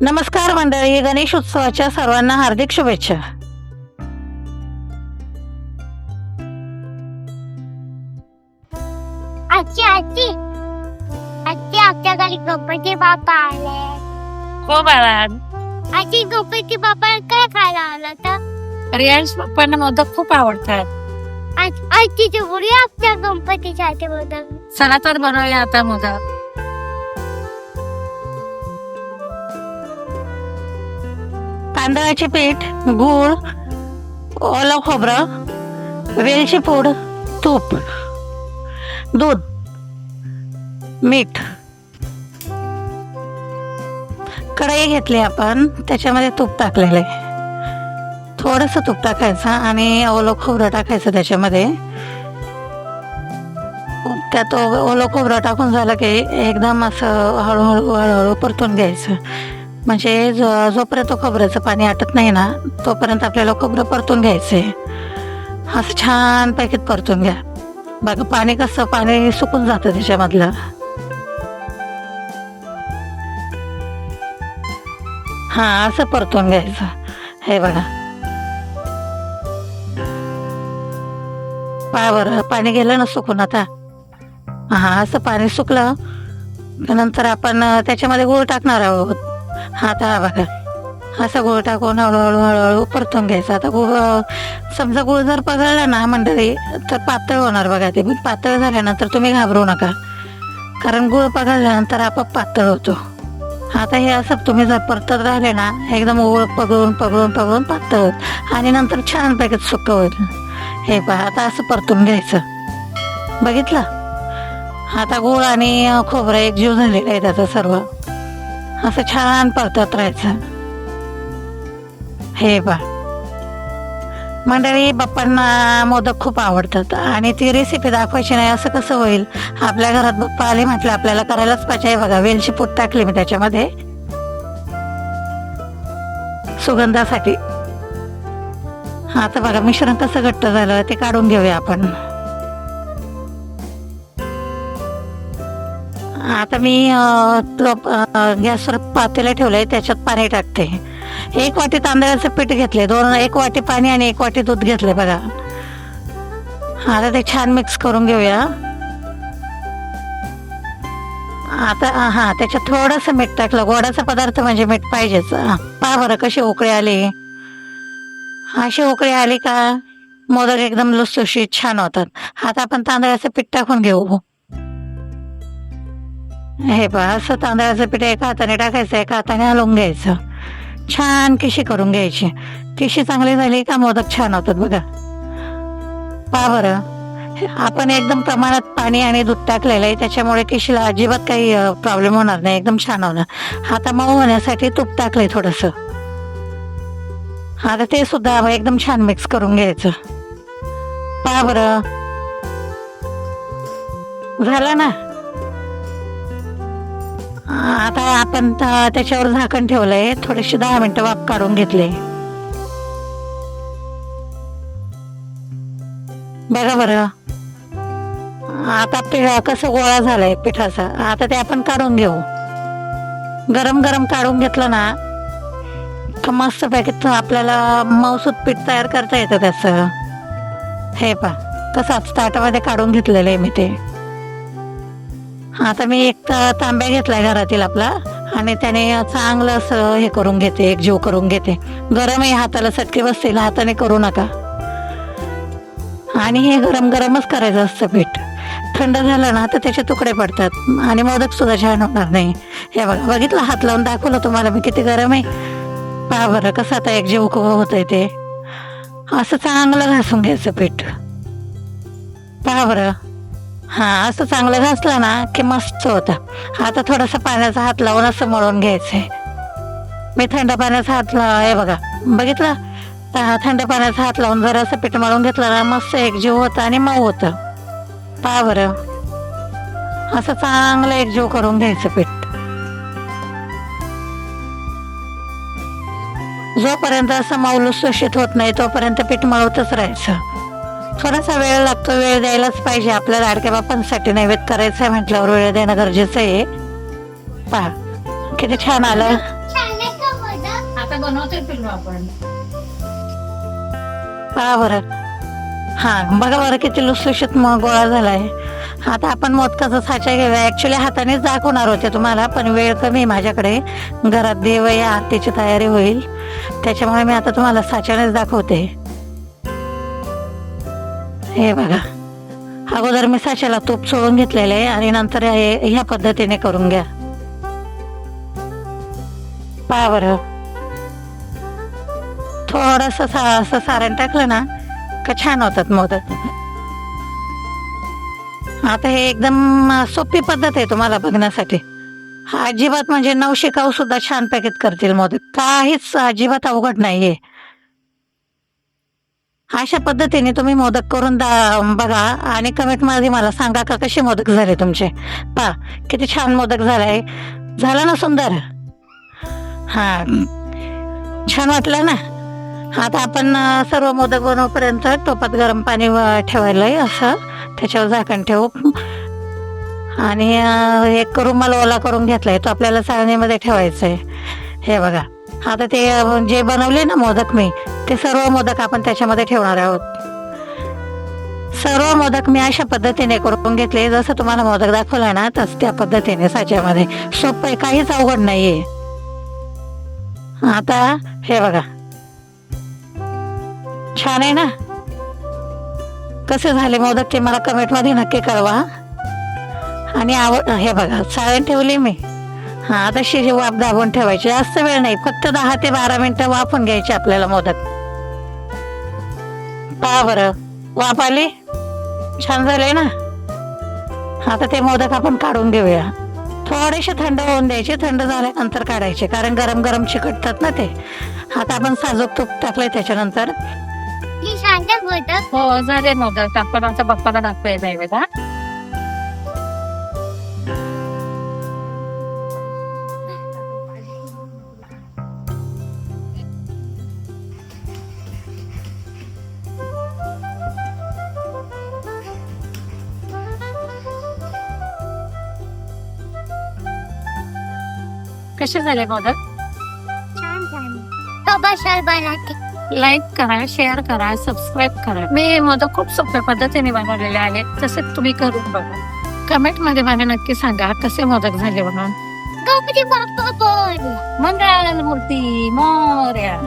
नमस्कार मंडळी गणेश उत्सवाच्या सर्वांना हार्दिक शुभेच्छा. आजी आजी. आजी आमच्या घरी गणपती बाप्पा आले. हो बाळा आजी गणपती बाप्पा काय खायला आलं तर? रियांश पप्पांना मोदक खूप आवडतात. आज आजी जेवढी आमच्या गणपतीसाठी बोलतात चला तर बनवूया आता मोदक तांदळाचे पीठ गूळ ओलं खोबरं वेलची पूड तूप दूध मीठ. कढई घेतली आपण त्याच्यामध्ये तूप टाकलेलं आहे. थोडंसं तूप टाकायचं आणि ओलं खोबरं टाकायचं त्याच्यामध्ये. त्यात ओ- ओलं खोबरं टाकून झालं की एकदम असं हळूहळू हळूहळू परतून घ्यायचं. म्हणजे जो जोपर्यंत खोबऱ्याचं पाणी आटत नाही ना तोपर्यंत आपल्याला खोबरं परतून घ्यायचं आहे असं छान पॅकेट परतून घ्या. बघा पाणी कसं पाणी सुकून जातं त्याच्यामधलं. हां असं परतून घ्यायचं. हे बघा. पावर बरं पाणी गेलं ना सुकून आता. हां असं पाणी सुकलं नंतर आपण त्याच्यामध्ये गूळ टाकणार आहोत. आता हा बघा असा गूळ टाकून हळूहळू हळूहळू परतून घ्यायचा. आता गूळ समजा गूळ जर पगळला ना मंडळी तर पातळ होणार बघा ते. पण पातळ झाल्यानंतर तुम्ही घाबरू नका. कारण गूळ पगळल्यानंतर आपोआप पातळ होतो. आता हे असं तुम्ही जर परतत राहिले ना एकदम गूळ पगळून पगळून पगळून पातळ होत. आणि नंतर छान पॅकेट सुकं होईल हे पहा आता असं परतून घ्यायचं. बघितलं? आता गूळ आणि खोबरं एकजीव झालेलं आहे त्याचं सर्व. असं छान परतत राहायचं. हे बा मंडळी बाप्पांना मोदक खूप आवडतात आणि ती रेसिपी दाखवायची नाही असं कसं होईल? आपल्या घरात बाप्पा आले म्हटलं आपल्याला करायलाच पाहिजे. बघा वेलची पूट टाकली मी त्याच्यामध्ये. सुगंधासाठी. आता बघा मिश्रण कसं घट्ट झालं ते काढून घेऊया आपण. आता मी तो- गॅसवर पातेला ठेवलंय त्याच्यात पाणी टाकते. एक वाटी तांदळाचं पीठ घेतले दोन एक वाटी पाणी आणि एक वाटी दूध घेतले बघा. आता ते छान मिक्स करून घेऊया. आता हा त्याच्यात थोडंसं मीठ टाकलं. गोडाचा पदार्थ म्हणजे मीठ पाहिजेच. पहा बरं कशी उकळी आली. अशी उकळी आली का मोदक एकदम लुसलुशीत छान होतात. आता आपण तांदळाचं पीठ टाकून घेऊ. हे पहा असं तांदळाचं पीठ एका हाताने टाकायचं एका हाताने हलवून घ्यायचं. छान किशी करून घ्यायची. किशी चांगली झाली का मोदक छान होतात बघा. पा बरं. आपण एकदम प्रमाणात पाणी आणि दूध टाकलेलं आहे त्याच्यामुळे किशीला अजिबात काही प्रॉब्लेम होणार नाही. एकदम छान होणार. आता मऊ होण्यासाठी तूप टाकलंय थोडंसं. आता ते सुद्धा एकदम छान मिक्स करून घ्यायचं. पहा बरं. झालं ना? आता आपण त्याच्यावर झाकण ठेवलंय. थोडीशी दहा मिनिटं वाफ काढून घेतले. बघा बरं. आता पिठा कसं गोळा झालाय पिठाचा. आता ते आपण काढून घेऊ. गरम गरम काढून घेतलं ना तर मस्त पॅकेट आपल्याला मौसूद पीठ तयार करता येतं त्याचं. हे पा तसंच ताटामध्ये काढून घेतलेलं आहे मी ते. आता मी एक तांब्या घेतलाय घरातील आपला. आणि त्याने चांगलं असं हे करून घेते एक जीव करून घेते. गरम आहे हाताला सटके बसतील हाताने करू नका. आणि हे गरम गरमच करायचं असतं पीठ. थंड झालं ना तर त्याचे तुकडे पडतात. आणि मोदक सुद्धा छान होणार नाही. हे बघा बघितलं? हात लावून दाखवलं तुम्हाला मी किती गरम आहे. पहा बरं कसं आता एक जीव होत आहे ते. असं चांगलं घासून घ्यायचं पीठ. पहा बरं. हां असं चांगलं घासलं ना की मस्त होतं. आता थोडंसं पाण्याचा हात लावून असं मळून घ्यायचंय. मी थंड पाण्याचा हात लाव हे बघा बघितलं? हा थंड पाण्याचा हात लावून जरा असं पीठ मळून घेतलं ना मस्त एकजीव होतं आणि मऊ होतं. पा बरं. असं चांगलं एकजीव करून घ्यायचं पीठ. जोपर्यंत असं मऊ लुसलुशीत होत नाही तोपर्यंत पीठ मळवतच राहायचं. थोडासा वेळ लागतो वेळ द्यायलाच पाहिजे. आपल्या लाडक्या बापांसाठी नैवेद्य करायचं आहे म्हटल्यावर वेळ देणं गरजेचं आहे. पहा किती छान आलं. आता बनवतोय आपण. पहा बरं. हा बघा बरं किती लुसलुशीत मग गोळा झालाय. आता आपण मोदकाचा साचा घेऊया. ऍक्च्युली हातानेच दाखवणार होते तुम्हाला पण वेळ कमी माझ्याकडे. घरात देव आहे आरतीची तयारी होईल. त्याच्यामुळे मी आता तुम्हाला साच्यानेच दाखवते. हे बघा. अगोदर मी साच्याला तूप सोडून घेतलेलं आहे आणि नंतर ह्या पद्धतीने करून घ्या. पहा बरं. थोडस असं सारण टाकलं ना का छान होतात मोदक. आता हे एकदम सोपी पद्धत आहे तुम्हाला बघण्यासाठी. अजिबात म्हणजे नवशिकाऊ सुद्धा छान पॅकेट करतील मोदक. काहीच अजिबात अवघड नाहीये. अशा पद्धतीने तुम्ही मोदक करून दा बघा. आणि कमेंटमध्ये मला सांगा का कसे मोदक झाले तुमचे. पा किती छान मोदक झालाय. झाला ना सुंदर? हा. छान वाटलं ना? आता आपण सर्व मोदक बनवपर्यंत टोपात गरम पाणी ठेवायला ठेवायलंय असं. त्याच्यावर झाकण ठेवू. आणि एक रुमाल ओला करून घेतलाय. तो आपल्याला चाळणीमध्ये ठेवायचा आहे हे बघा. आता ते जे बनवले ना मोदक मी ते सर्व मोदक आपण त्याच्यामध्ये ठेवणार आहोत. सर्व मोदक मी अशा पद्धतीने करून घेतले जसं तुम्हाला मोदक दाखवला ना तस त्या पद्धतीने साच्यामध्ये. सोपं आहे काहीच अवघड नाहीये. आता हे बघा. छान आहे ना? कसे झाले मोदक ते मला कमेंटमध्ये नक्की कळवा. आणि आवड हे बघा साळण ठेवली मी. हा आता शिजी वाफ दाबून ठेवायची. जास्त वेळ नाही. फक्त दहा ते बारा मिनिटं वाफून घ्यायची आपल्याला मोदक पहा बरं. वाफ आली? छान झाले ना? आता ते मोदक आपण काढून घेऊया. थोडेसे थंड होऊन द्यायचे. थंड झाल्यानंतर काढायचे. कारण गरम गरम चिकटतात ना ते. आता आपण साजूक तूप टाकलंय त्याच्यानंतर. ही झाले मोदक. आपण आता बाप्पाला दाखवूया कसे झाले मोदक? छान झाले. बशाल बनवते लाईक करा शेअर करा सबस्क्राईब करा. मी हे मोदक खूप सोप्या पद्धतीने बनवलेले आहेत. तसेच तुम्ही करून बघा. कमेंटमध्ये मला नक्की सांगा कसे मोदक झाले म्हणून. गणपती बाप्पा बोल मंगळ मूर्ती मोर्या.